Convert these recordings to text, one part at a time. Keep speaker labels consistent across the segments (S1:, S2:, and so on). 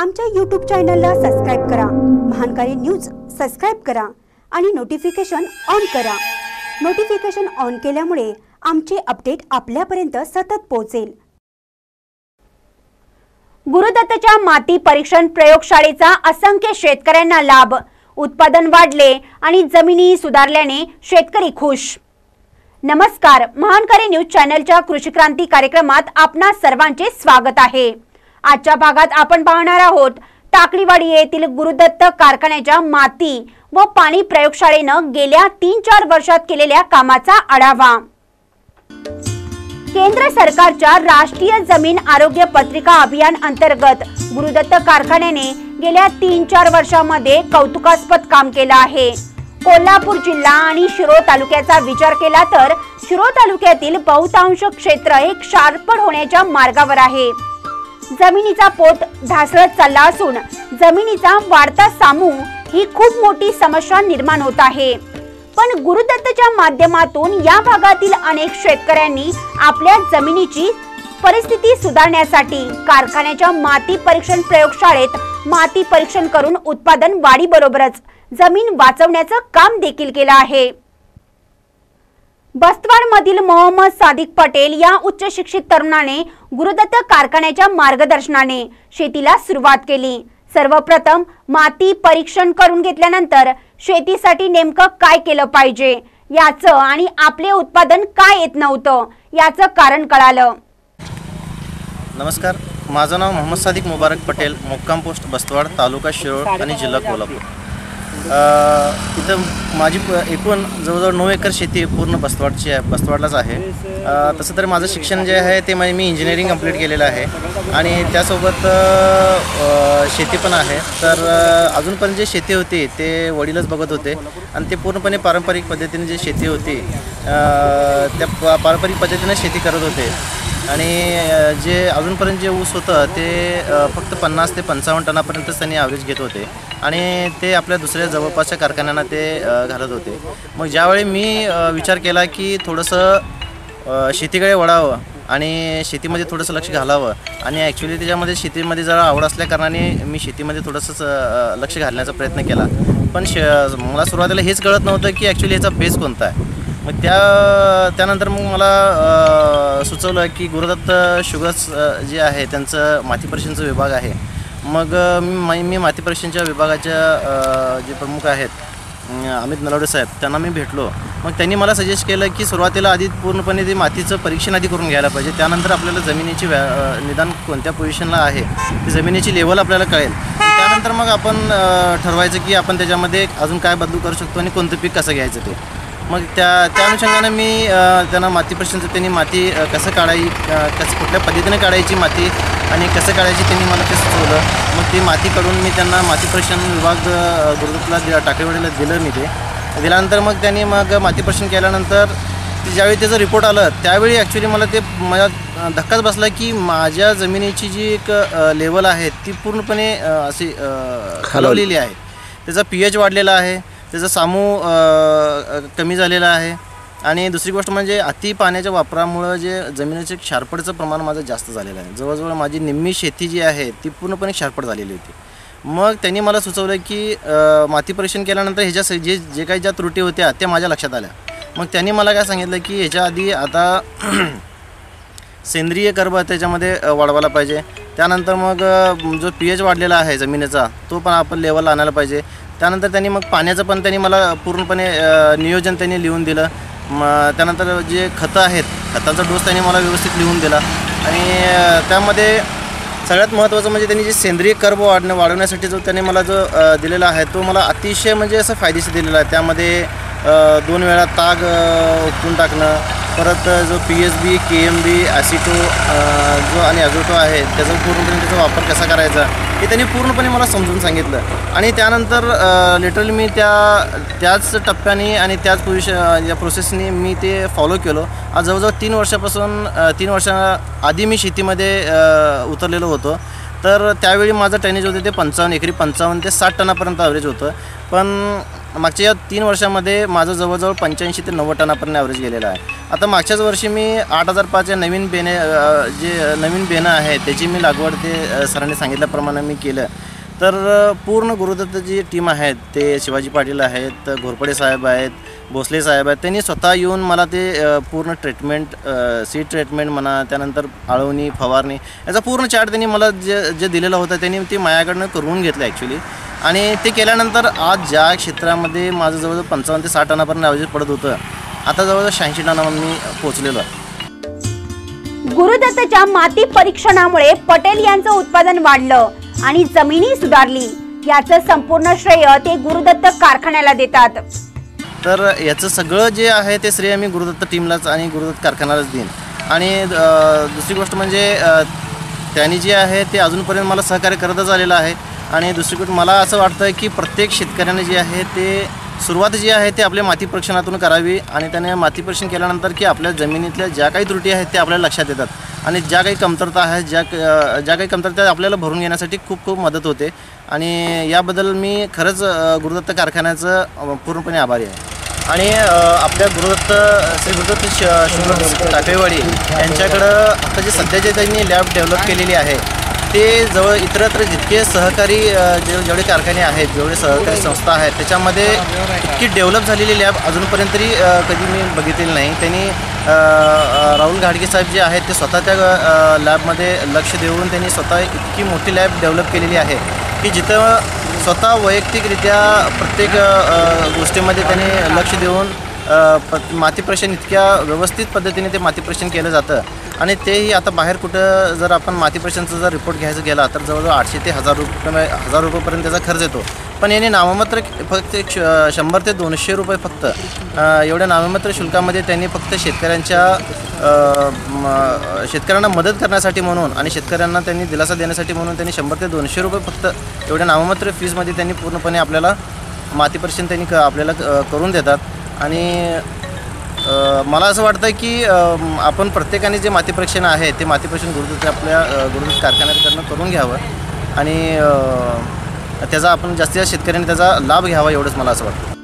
S1: आमच्या यूट्यूब चॅनलला सबस्क्राईब करा. महानकारी न्यूज सबस्क्राईब करा आणि नोटिफिकेशन ऑन करा. नोटिफिकेशन ऑन केल्यामुळे आमचे अपडेट आपल्यापर्यंत सतत पोहोचेल. गुरुदत्तच्या माती परीक्षण प्रयोगशाळेचा असंख्य शेतकऱ्यांना लाभ. उत्पादन वाढले आणि जमिनी सुधारल्याने शेतकरी खुश. नमस्कार महानकारी न्यूज चॅनलच्या कृषी क्रांती कार्यक्रमात आपणा सर्वांचे स्वागत आहे. आजच्या भागात आपण पाहणार आहोत टाकळीवाडी येथील गुरुदत्त कारखान्याच्या माती व पाणी प्रयोगशाळेनं गेल्या तीन चार वर्षात केलेल्या कामाचा आढावा. केंद्र सरकारच्या राष्ट्रीय जमीन आरोग्य पत्रिका अभियान अंतर्गत गुरुदत्त कारखान्याने गेल्या तीन चार वर्षामध्ये कौतुकास्पद काम केलं आहे. कोल्हापूर जिल्हा आणि शिरोळ तालुक्याचा विचार केला तर शिरोळ तालुक्यातील बहुतांश क्षेत्र हे क्षारपड होण्याच्या मार्गावर आहे. जमिनीचा पोत ढासळत चालला असून जमिनीचा वाढता सामू ही खूप मोठी समस्या निर्माण होत आहे. पण गुरुदत्तच्या माध्यमातून या भागातील अनेक शेतकऱ्यांनी आपल्या जमिनीची परिस्थिती सुधारण्यासाठी कारखान्याच्या माती परीक्षण प्रयोगशाळेत माती परीक्षण करून उत्पादन वाढीबरोबरच जमीन वाचवण्याचं काम देखील केलं आहे. बस्तवाड मधील मोहम्मद सादिक पटेल या उच्च शिक्षित तरुणाने गुरुदत्त कारखान्याच्या मार्गदर्शनाने शेतीला सुरुवात केली. सर्वप्रथम माती परीक्षण करून घेतल्यानंतर शेतीसाठी नेमकं काय केलं पाहिजे? याचं आणि आपले उत्पादन काय येत नव्हतं? याचं कारण कळालं.
S2: नमस्कार. माझं नाव मोहम्मद सादिक मुबारक पटेल मुक्काम पोस्ट बस्तवाड तालुका शिरोळ आणि जिल्हा कोल्हापूर. इथं माझी एकूण जवळजवळ नऊ एकर शेती पूर्ण बस्तवाडची आहे बस्तवाडलाच आहे. तसं तर माझं शिक्षण जे आहे ते म्हणजे मी इंजिनिअरिंग कंप्लीट केलेलं आहे. आणि त्यासोबत शेती पण आहे. तर अजूनपर्यंत जे शेती होती ते वडीलच बघत होते. आणि ते पूर्णपणे पारंपरिक पद्धतीने जे शेती होती त्या पारंपरिक पद्धतीने शेती करत होते. आणि जे अजूनपर्यंत जे ऊस होतं ते फक्त पन्नास ते पंचावन्न टनापर्यंतच त्यांनी ॲव्हरेज घेत होते. आणि ते आपल्या दुसऱ्या जवळपासच्या कारखान्यांना ते घालत होते. मग ज्यावेळी मी विचार केला की थोडंसं शेतीकडे वळावं आणि शेतीमध्ये थोडंसं लक्ष घालावं आणि ॲक्च्युली त्याच्यामध्ये शेतीमध्ये जरा आवड असल्याकारणाने मी शेतीमध्ये थोडंसं लक्ष घालण्याचा प्रयत्न केला. पण श मला सुरुवातीला हेच कळत नव्हतं की ॲक्च्युली याचा बेस कोणता आहे. मग त्या त्यानंतर मग मला सुचवलं की गुरुदत्त शुगर्स जे आहे त्यांचं माती परीक्षणचा विभाग आहे. मग मी मी माती परीक्षणच्या विभागाच्या जे प्रमुख आहेत अमित नलवडे साहेब त्यांना मी भेटलो. मग त्यांनी मला सजेस्ट केलं की सुरुवातीला आधी पूर्णपणे ते मातीचं परीक्षण आधी करून घ्यायला पाहिजे. त्यानंतर आपल्याला जमिनीची व्या निदान कोणत्या पोझिशनला आहे ती जमिनीची लेवल आपल्याला कळेल. त्यानंतर मग आपण ठरवायचं की आपण त्याच्यामध्ये अजून काय बदलू करू शकतो आणि कोणतं पीक कसं घ्यायचं ते. मग त्या त्या अनुषंगाने मी त्यांना माती परीक्षणचं त्यांनी माती कसं काढाई अ, कसं कुठल्या पद्धतीने काढायची माती आणि कसं काढायची त्यांनी मला ते सुचवलं. मग ती माती काढून मी त्यांना माती परीक्षण विभाग गुरुदत्तला दि टाकळीवाडीला दिलं मी ते. दिल्यानंतर मग त्यांनी मग माती परीक्षण केल्यानंतर ज्यावेळी त्याचं रिपोर्ट आलं त्यावेळी ॲक्च्युली मला ते माझ्या धक्काच बसला की माझ्या जमिनीची जी एक लेवल आहे ती पूर्णपणे अशी अ, खालवलेली आहे. त्याचा पी एच वाढलेला आहे. त्याचा सामू कमी झालेला आहे. आणि दुसरी गोष्ट म्हणजे अति पाण्याच्या वापरामुळं जे जमिनीचे क्षारपडचं प्रमाण माझं जास्त झालेलं आहे. जवळजवळ माझी निम्मी शेती जी आहे ती पूर्णपणे क्षारपड झालेली होती. मग त्यांनी मला सुचवलं की माती परीक्षण केल्यानंतर ह्याच्या स- जे जे काही ज्या त्रुटी होत्या त्या माझ्या लक्षात आल्या. मग त्यांनी मला काय सांगितलं की ह्याच्या आधी आता सेंद्रिय कर्ब त्याच्यामध्ये वाढवायला पाहिजे. त्यानंतर मग जो पी एच वाढलेला आहे जमिनीचा तो पण आपण लेवलला आणायला पाहिजे. त्यानंतर त्यांनी मग पाण्याचं पण त्यांनी मला पूर्णपणे नियोजन त्यांनी लिहून दिलं. मग त्यानंतर जे खतं आहेत खतांचा डोस त्यांनी मला व्यवस्थित लिहून दिला. आणि त्यामध्ये सगळ्यात महत्त्वाचं म्हणजे त्यांनी जे सेंद्रिय कर्ब वाढणं वाढवण्यासाठी जो त्यांनी मला जो दिलेला आहे तो मला अतिशय म्हणजे असं फायदेशीर दिलेला आहे. त्यामध्ये दोन वेळा ताग अ, उपटून टाकणं परत जो P S B K M B ॲसिटो जो आणि ॲझोटो आहे त्याचा पूर्णपणे त्याचा वापर कसा करायचा हे त्यांनी पूर्णपणे मला समजून सांगितलं. आणि त्यानंतर लिटरली मी त्या त्याच टप्प्याने आणि त्याच पोझिशन या प्रोसेसने मी ते फॉलो केलो. आज जवळजवळ तीन वर्षापासून तीन वर्षा आधी मी शेतीमध्ये उतरलेलो होतो. तर त्यावेळी माझं टनेज होतं ते पंचावन्न एकरी पंचावन्न ते साठ टनापर्यंत ॲव्हरेज होतं. पण मागच्या या तीन वर्षामध्ये माझं जवळजवळ पंच्याऐंशी ते नव्वद टनापर्यंत ॲव्हरेज गेलेलं आहे. आता मागच्याच वर्षी मी आठ हजार पाच या नवीन बेने जे नवीन बेनं आहे त्याची मी लागवड ते सरांनी सांगितल्याप्रमाणे मी केलं. तर पूर्ण गुरुदत्त जी टीम आहेत ते शिवाजी पाटील आहेत घोरपडे साहेब आहेत भोसले साहेब आहेत त्यांनी स्वतः येऊन मला ते पूर्ण ट्रीटमेंट सीड ट्रीटमेंट म्हणा त्यानंतर आळवणी फवारणी याचा पूर्ण चार्ट त्यांनी मला जे जे दिलेलं होतं त्यांनी ते माझ्याकडनं करून घेतलं ॲक्च्युली आणि ते केल्यानंतर आज ज्या क्षेत्रामध्ये माझं जवळजवळ पंचावन्न ते साठ टनापर्यंत ॲव्हरेज पडत होतं आता जवळजवळ शहाऐंशी टनावर मी पोचलेलो आहे.
S1: गुरुदत्तच्या माती परीक्षणामुळे पटेल यांचं उत्पादन वाढलं आणि जमिनी सुधारली. याचं संपूर्ण श्रेय ते गुरुदत्त कारखान्याला देतात.
S2: तर याचं सगळं जे आहे ते श्रेय मी गुरुदत्त टीमलाच आणि गुरुदत्त कारखान्यालाच देईन. आणि दुसरी गोष्ट म्हणजे त्यांनी जे आहे ते अजूनपर्यंत मला सहकार्य करतच आलेलं आहे. आणि दुसरी मला असं वाटतं की प्रत्येक शेतकऱ्याने जे आहे ते सुरुवात जी आहे ते आपल्या माती परीक्षणातून करावी आणि त्याने माती परीक्षण केल्यानंतर की आपल्या जमिनीतल्या ज्या काही त्रुटी आहेत ते आपल्याला लक्षात येतात. आणि ज्या काही कमतरता आहेत ज्या क- ज्या काही कमतरता आपल्याला भरून घेण्यासाठी खूप खूप मदत होते. आणि याबद्दल मी खरंच गुरुदत्त कारखान्याचं पूर्णपणे आभारी आहे. आणि आपल्या गुरुदत्त श्री गुरुदत्त श टाकेवाडी यांच्याकडं आता जे सध्या जे त्यांनी लॅब डेव्हलप केलेली आहे ते जवळ इतरत्र जितके सहकारी जे जेवढे कारखाने आहेत जेवढे सहकारी संस्था आहेत त्याच्यामध्ये इतकी डेव्हलप झालेली लॅब अजूनपर्यंत तरी कधी मी बघितलेली नाही. त्यांनी राहुल घाडगे साहेब जे आहेत ते स्वतः त्या लॅबमध्ये लक्ष देऊन त्यांनी स्वतः इतकी मोठी लॅब डेव्हलप केलेली आहे की जिथं स्वतः वैयक्तिकरित्या प्रत्येक गोष्टीमध्ये त्यांनी लक्ष देऊन प- माती इतक्या व्यवस्थित पद्धतीने ते माती परीक्षण केलं जातं. आणि तेही आता बाहेर कुठं जर आपण माती जर रिपोर्ट घ्यायचा गेला तर जवळजवळ आठशे ते हजार रुपये हजार रुपयेपर्यंत त्याचा खर्च येतो. पण याने नाममात्र फक्त एक श- शंभर ते दोनशे रुपये फक्त. एवढ्या नाममात्र शुल्कामध्ये त्यांनी फक्त शेतकऱ्यांच्या म- शेतकऱ्यांना मदत करण्यासाठी म्हणून आणि शेतकऱ्यांना त्यांनी दिलासा देण्यासाठी म्हणून त्यांनी शंभर ते दोनशे रुपये फक्त एवढ्या नाममात्र फीजमध्ये त्यांनी पूर्णपणे आपल्याला माती परीक्षण त्यांनी क आपल्याला करून देतात. आणि मला असं वाटतं की आपण प्रत्येकाने जे माती परीक्षण आहे ते माती परीक्षण गुरुदत्त आपल्या अ, गुरुदत्त कारखान्याकडनं करून घ्यावं. आणि त्याचा आपण जास्तीत जास्त शेतकऱ्यांनी त्याचा लाभ घ्यावा एवढंच मला असं वाटतं.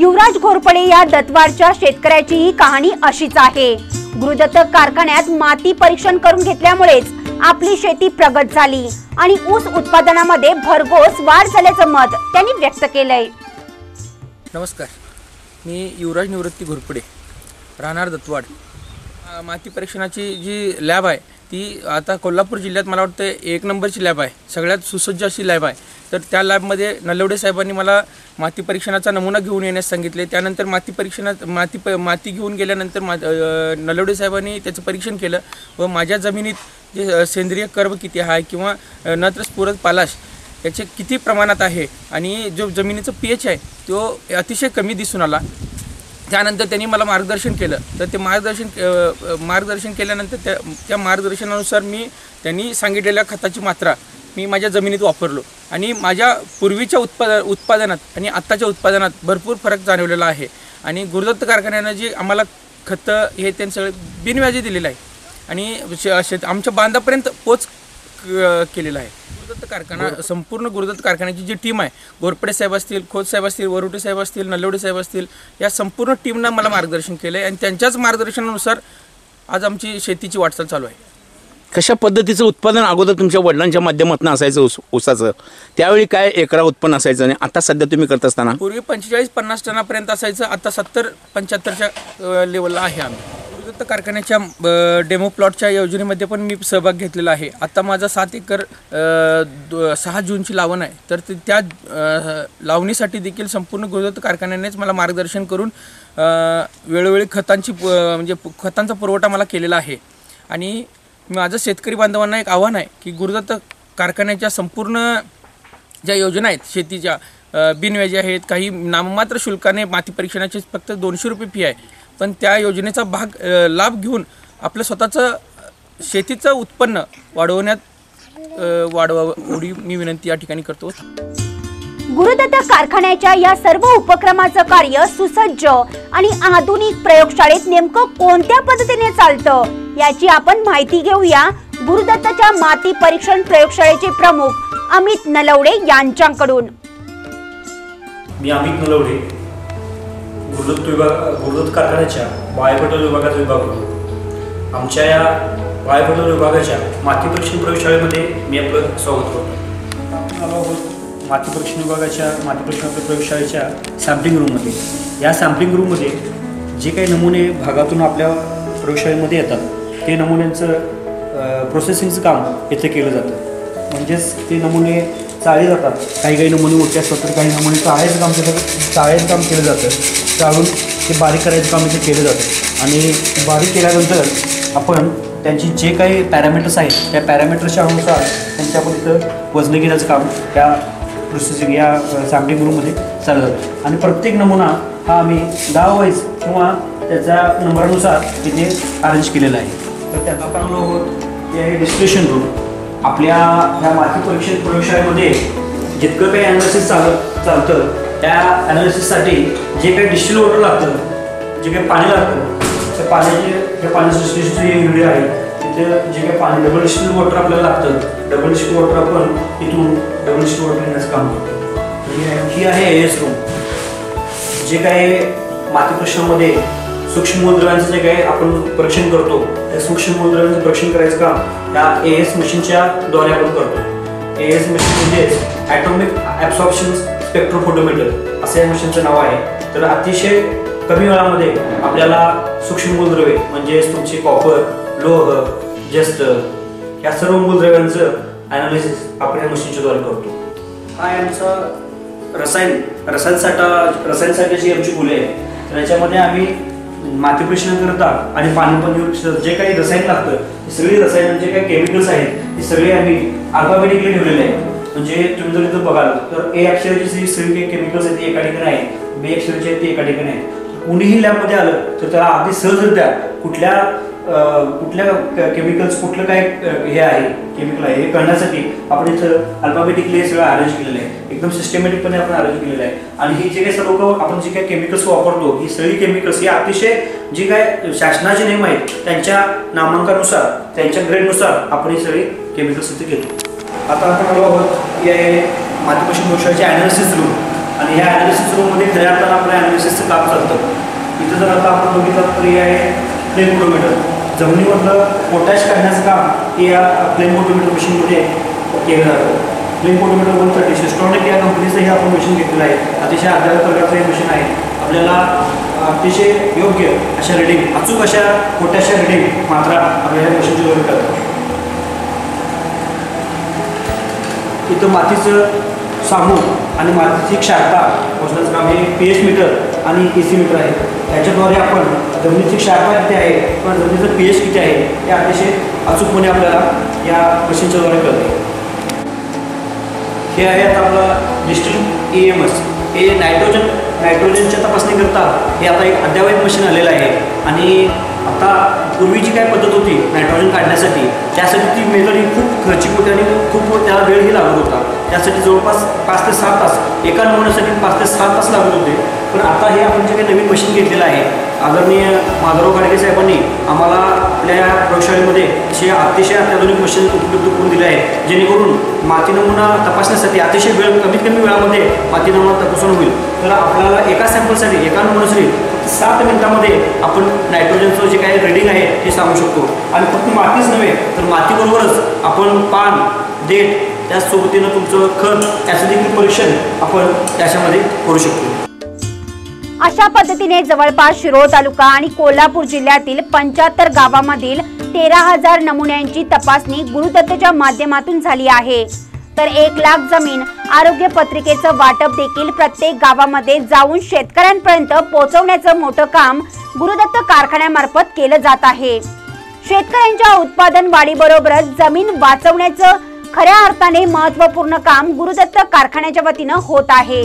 S1: युवराज घोरपडे या दत्वारच्या शेतकऱ्याची ही कहाणी अशीच आहे. गुरुदत्त कारखान्यात माती परीक्षण करून घेतल्यामुळेच आपली शेती प्रगत झाली आणि ऊस उत्पादनामध्ये भरघोस वाढ झाल्याचं मत त्यांनी व्यक्त केलंय.
S3: नमस्कार. मी युवराज निवृत्ती घोरपडे राहणार दत्तवाड. माती परीक्षणाची जी लॅब आहे ती आता कोल्हापूर जिल्ह्यात मला वाटतं एक नंबरची लॅब आहे सगळ्यात सुसज्ज अशी लॅब आहे. तर त्या लॅबमध्ये नलवडे साहेबांनी मला माती परीक्षणाचा नमुना घेऊन येण्यास सांगितले. त्यानंतर माती परीक्षणात माती प माती घेऊन गेल्यानंतर मा नलवडे साहेबांनी त्याचं परीक्षण केलं व माझ्या जमिनीत जे सेंद्रिय कर्व किती आहे किंवा नत्र स्फुरत पालाश याचे किती प्रमाणात आहे आणि जो जमिनीचं पी एच आहे तो अतिशय कमी दिसून आला. त्यानंतर त्यांनी मला मार्गदर्शन केलं. तर ते मार्गदर्शन मार्गदर्शन केल्यानंतर त्या त्या मार्गदर्शनानुसार मी त्यांनी सांगितलेल्या खताची मात्रा मी माझ्या जमिनीत वापरलो. आणि माझ्या पूर्वीच्या उत्पाद उत्पादनात आणि आत्ताच्या उत्पादनात भरपूर फरक जाणवलेला आहे. आणि गुरुदत्त कारखान्यानं जी आम्हाला खतं हे त्यांनी सगळं बिनव्याजी दिलेलं आहे. आणि श- शेत आमच्या बांधापर्यंत पोच केलेला आहे. गुरुदत्त कारखाना संपूर्ण गुरुदत्त कारखान्याची जी टीम आहे गोरपडे साहेब असतील खोत साहेब असतील वरुटे साहेब असतील नल्लोडे साहेब असतील या संपूर्ण टीमनं मला मार्गदर्शन केलं आहे आणि त्यांच्याच मार्गदर्शनानुसार आज आमची शेतीची वाटचाल चालू आहे.
S4: कशा पद्धतीचं उत्पादन अगोदर तुमच्या वडिलांच्या माध्यमातून असायचं ऊस ऊसाचं? त्यावेळी काय एकरा उत्पन्न असायचं आणि आता सध्या तुम्ही करत असताना?
S3: पूर्वी पंचेचाळीस पन्नास टनापर्यंत असायचं आता सत्तर पंच्याहत्तरच्या लेवलला आहे आम्ही. गुरुदत्त कारखान्याच्या डेमो प्लॉटच्या योजनेमध्ये पण मी सहभाग घेतलेला आहे. आता माझा सात एकर दो- सहा जूनची लावण आहे. तर ते- त्या लावणीसाठी देखील संपूर्ण गुरुदत्त कारखान्यानेच मला मार्गदर्शन करून वेळोवेळी खतांची म्हणजे खतांचा पुरवठा मला केलेला आहे. आणि माझं शेतकरी बांधवांना एक आव्हान आहे की गुरुदत्त कारखान्याच्या संपूर्ण ज्या योजना आहेत शेतीच्या बिनव्याजी आहेत काही नाममात्र शुल्काने माती परीक्षणाची फक्त दोनशे रुपये फी आहे. पण त्या योजनेचा भाग लाभ घेऊन आपलं स्वतःचं शेतीचं उत्पन्न वाढवण्यात वाढवावं एवढी मी विनंती या ठिकाणी करतो.
S1: गुरुदत्त कारखान्याच्या या सर्व उपक्रमाचं कार्य सुसज्ज आणि आधुनिक प्रयोगशाळेत नेमकं कोणत्या पद्धतीने चालतं याची आपण माहिती घेऊया गुरुदत्तच्या माती परीक्षण प्रयोगशाळेचे प्रमुख अमित नलवडे यांच्याकडून.
S5: मी अमित नलवडे. गुरुदत्त विभाग गुरुदत्त कारखान्याच्या वायपटल विभागाचा विभाग होतो. आमच्या या वायपटल विभागाच्या माती परीक्षण प्रयोगशाळेमध्ये मी आपलं स्वागत करतो. माती परीक्षण विभागाच्या माती परीक्षण प्रयोगशाळेच्या सॅम्पलिंग रूममध्ये या सॅम्पलिंग रूममध्ये जे काही नमुने भागातून आपल्या प्रयोगशाळेमध्ये येतात ते नमुन्यांचं प्रोसेसिंगचं काम इथे केलं जातं. म्हणजेच ते नमुने चाळले जातात. काही काही नमुने मोठे असतात तर काही नमुने चाळायचं काम केलं चाळायचं काम केलं जातं. चाळून ते बारीक करायचं काम इथे केलं जातं. आणि बारीक केल्यानंतर आपण त्यांची जे काही पॅरामीटर्स आहेत त्या पॅरामीटर्सच्या अनुसार त्यांचे आपण इथं वजन घेण्याचं काम त्या प्रोसेसिंग या सॅम्पलिंग रूममध्ये चालू जातं. आणि प्रत्येक नमुना हा आम्ही दहा वाईज किंवा त्याच्या नंबरानुसार तिथे अरेंज केलेला आहे. तर त्याचा आपण आलो आहोत ते आहे डिस्क्रिप्शन रूम आपल्या ह्या माती परीक्षण प्रयोगशाळेमध्ये जितकं काही ॲनालिसिस चालत चालतं त्या ॲनालिसिससाठी जे काही डिस्टिल वॉटर लागतं जे काही पाणी लागतं त्या पाण्याचे त्या पाणी डिस्टिलेशनचं जे व्हिडिओ आहे. तिथे जे काही पाणी डबल डिस्टिल वॉटर आपल्याला लागतं. डबल डिस्टिल वॉटर आपण इथून डबल डिस्टिल वॉटर घेण्याचं काम करतो. ही आहे- ए एस रूम जे काही माती परीक्षणामध्ये सूक्ष्म मूलद्रव्यांचं जे काही आपण परीक्षण करतो त्या सूक्ष्म मूलद्रव्यांचं परीक्षण करायचं काम या ए एस मशीनच्या द्वारे आपण करतो. ए एस मशीन म्हणजेच ॲटॉमिक ॲब्सॉर्प्शन स्पेक्ट्रोफोटोमीटर असं या मशीनचं नाव आहे. तर अतिशय कमी वेळामध्ये आपल्याला सूक्ष्म मूलद्रव्ये म्हणजेच तुमचे कॉपर लोह जस्त या सर्व मूलद्रव्यांचं ॲनालिसिस आपण या मशीनच्या द्वारे करतो. हा आमचा रसायन रसायनसाठा रसायनसाठ्याची आमची मुले आहे तर याच्यामध्ये आम्ही माती परीक्षण करता आणि पाणी पण जे काही रसायन लागतं ते सगळी रसायन जे काही केमिकल्स आहेत ते सगळे आम्ही अल्फाबेटिकली ठेवलेले आहे म्हणजे तुम्ही जर इथं बघाल तर ए अक्षराची जी सगळी काही केमिकल्स आहेत ते एका ठिकाणी आहेत. बी अक्षराचे आहेत ते एका ठिकाणी आहेत. कुणीही लॅबमध्ये आलं तर त्याला अगदी सहजरित्या कुठल्या कुठल्या केमिकल्स कुठलं काय हे आहे केमिकल आहे हे कळण्यासाठी आपण इथं अल्फाबेटिकली हे सगळं अरेंज केलेलं आहे. एकदम सिस्टमॅटिकपणे आपण अरेंज केलेलं आहे. आणि ही जे काही सर्व आपण जे काही केमिकल्स वापरतो ही सगळी केमिकल्स ही अतिशय जी काय शासनाचे नियम आहेत त्यांच्या नामांकानुसार त्यांच्या ग्रेडनुसार आपण ही सगळी केमिकल्स इथे घेतो. आता आपण आलो आहोत हे आहे मातीपाशी गोष्टाचे ॲनालिसिस रूम आणि ह्या ॲनालिसिस रूममध्ये खऱ्या अर्थानं आपलं ॲनालिसिसचं काम चालतं. इथं जर आता आपण बघितलं तर हे आहे प्लेन किलोमीटर जमिनीमधलं पोटॅश काढण्याचं काम हे या प्लेन पोटोमीटर मशीनमध्ये केलं जातं. Flame photometer one thirty Systronics या कंपनीचं हे आपण मशीन घेतलेलं आहे. अतिशय अद्याप प्रकारचं हे मशीन आहे. आपल्याला अतिशय योग्य अशा रिडिंग अचूक अशा पोटॅशच्या रिडिंग मात्रा आपल्या ह्या मशीनची जोड करतात इथं मातीचं सामू आणि मातीची क्षारता मोजण्याचं काम हे पी एच मीटर आणि ए सी मीटर आहे. त्याच्याद्वारे आपण जमिनीची क्षारता किती आहे किंवा जमिनीचं पी एच किती आहे हे अतिशय अचूकपणे आपल्याला या मशीनच्या द्वारे कळते. हे आहे आता आपलं डिस्ट्रिक्ट ई एम एस हे नायट्रोजन नायट्रोजनच्या तपासणी करता हे आता एक अद्यावत मशीन आलेलं आहे. आणि आता पूर्वीची काय पद्धत होती नायट्रोजन काढण्यासाठी त्यासाठी ती मेथड ही खूप खर्चिक होती आणि खूप त्याला वेळही लागत होता. त्यासाठी जवळपास पाच ते सहा तास एका नमुन्यासाठी पाच ते सहा तास लागत होते. पण आता हे आपण जे काही नवीन मशीन घेतलेलं आहे आदरणीय माधवराव गाडगे साहेबांनी आम्हाला आपल्या या प्रयोगशाळेमध्ये असे अतिशय अत्याधुनिक मशीन उपलब्ध करून दिले आहे जेणेकरून माती नमुना तपासण्यासाठी अतिशय वेळ कमीत कमी वेळामध्ये माती नमुना तपासून होईल. तर आपल्याला एका सॅम्पलसाठी एका नमुन्यासाठी सात मिनिटामध्ये आपण नायट्रोजनचं जे काही रेडिंग आहे ते सांगू शकतो. आणि फक्त मातीच नव्हे तर मातीबरोबरच आपण पान देठ त्याचसोबतीनं तुमचं खत त्याचं देखील परीक्षण आपण त्याच्यामध्ये करू शकतो.
S1: अशा पद्धतीने जवळपास शिरोळ तालुका आणि कोल्हापूर जिल्ह्यातील पंच्याहत्तर गावामधील तेरा हजार नमुन्यांची तपासणी गुरुदत्तच्या माध्यमातून झाली आहे. तर एक लाख जमीन आरोग्य पत्रिकेचं वाटप देखील प्रत्येक गावामध्ये जाऊन शेतकऱ्यांपर्यंत पोहोचवण्याचं मोठं काम गुरुदत्त कारखान्यामार्फत केलं जात आहे. शेतकऱ्यांच्या उत्पादन वाढीबरोबरच जमीन वाचवण्याचं खऱ्या अर्थाने महत्त्वपूर्ण काम गुरुदत्त कारखान्याच्या वतीनं होत आहे.